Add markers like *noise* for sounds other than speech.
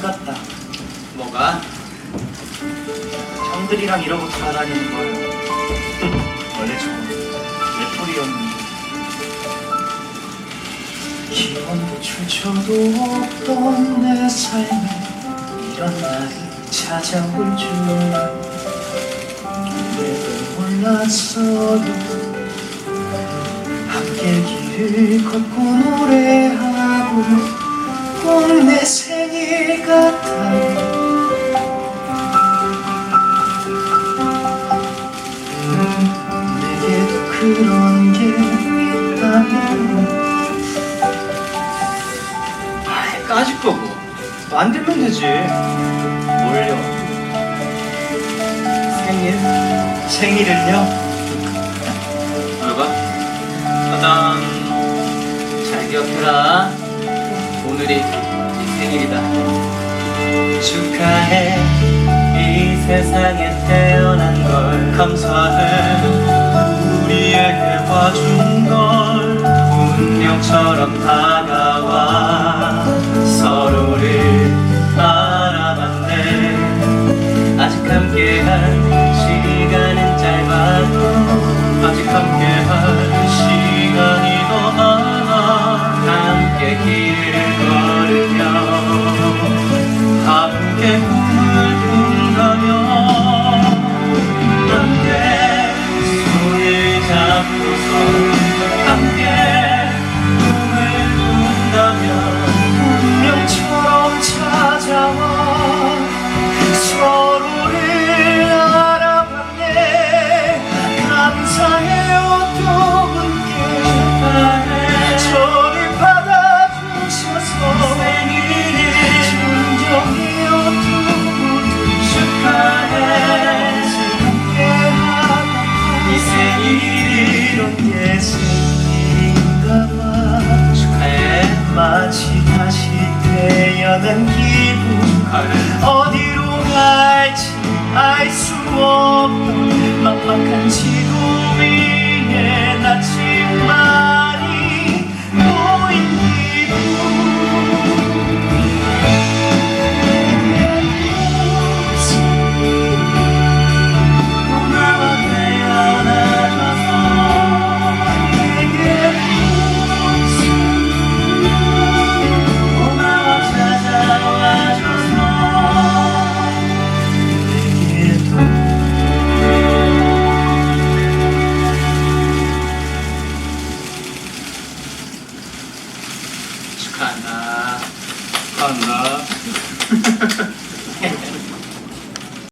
같다. 뭐가? 형들이랑 이러고 돌아다니는 걸 *laughs* 원래 좀 외톨이였는데 기원도 출처도 없던 내 삶에 이런 날이 찾아올 줄 내도 몰랐어요 함께 길을 걷고 노래 같아 내게도 그런 게 있다면 아예 까짓 거고 만들면 되지 뭘요 생일? 생일을요? *laughs* 누가? 짜잔 잘 기억해라 오늘이 네 생일이다. 축하해. 이 세상에 태어난 걸 감사해. 우리에게 봐준 걸 운명처럼 다가와 서로를 알아봤네. 아직 함께한 시간은 짧아도 아직 함께한 시간이 더 많아 함께 길을 걸 어디로 갈지 알 수 없던 막막한 지 축하한다 축하한다